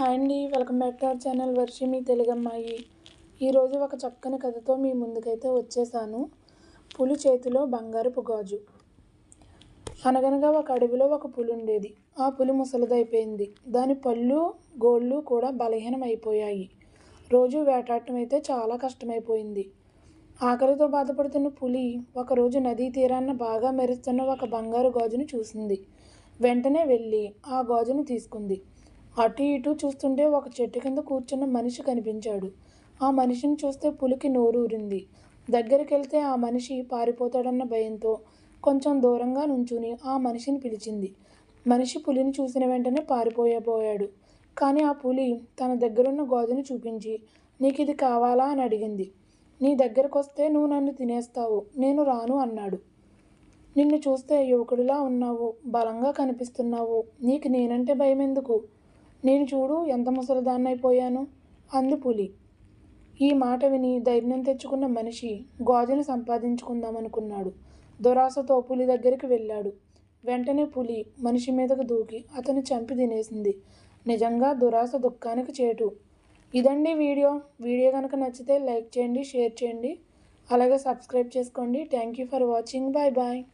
Hi అండి welcome back to our channel Varshi మీ తెలుగమ్మాయి. ఈరోజు ఒక చక్కని కథతో మీ ముందుకైతే వచ్చేసాను. పులి చేతిలో బంగారపు గాజు అనగనగా ఒక అడవిలో ఒక పులి ఉండేది. ఆ పులి ముసలిదైపోయింది. దాని పళ్ళు గోళ్ళు కూడా బలహీనం అయిపోయాయి రోజు వేటాడటం అయితే చాలా కష్టమైపోయింది. ఆకలితో బాధపడుతున్న పులి ఒకరోజు నదీ తీరాన్న బాగా మెరుస్తున్న ఒక బంగారు గాజును చూసింది. వెంటనే వెళ్ళి ఆ గాజును తీసుకుంది. అటు ఇటు చూస్తుంటే ఒక చెట్టు కింద కూర్చున్న మనిషి కనిపించాడు. ఆ మనిషిని చూస్తే పులికి నోరూరింది. దగ్గరికి వెళ్తే ఆ మనిషి పారిపోతాడన్న భయంతో కొంచెం దూరంగా నుంచుని ఆ మనిషిని పిలిచింది. మనిషి పులిని చూసిన వెంటనే పారిపోయబోయాడు. కానీ ఆ పులి తన దగ్గరున్న గోధుని చూపించి నీకు ఇది కావాలా? అని అడిగింది. నీ దగ్గరకు వస్తే నువ్వు నన్ను తినేస్తావు. నేను రాను అన్నాడు. నిన్ను చూస్తే యువకుడిలా ఉన్నావు. బలంగా కనిపిస్తున్నావు. నీకు నేనంటే భయం ఎందుకు నేను చూడు ఎంత ముసలిదాన్నైపోయాను. అంది పులి. ఈ మాట విని ధైర్యం తెచ్చుకున్న మనిషి గాజును సంపాదించుకుందామనుకున్నాడు. దురాశతో పులి దగ్గరికి వెళ్ళాడు. వెంటనే పులి మనిషి మీదకు దూకి అతను చంపి తినేసింది. నిజంగా దురాశ దుఃఖానికి చేటు. ఇదండి వీడియో. వీడియో కనుక నచ్చితే లైక్ చేయండి షేర్ చేయండి. అలాగే సబ్స్క్రైబ్ చేసుకోండి. Thank you for watching. Bye bye.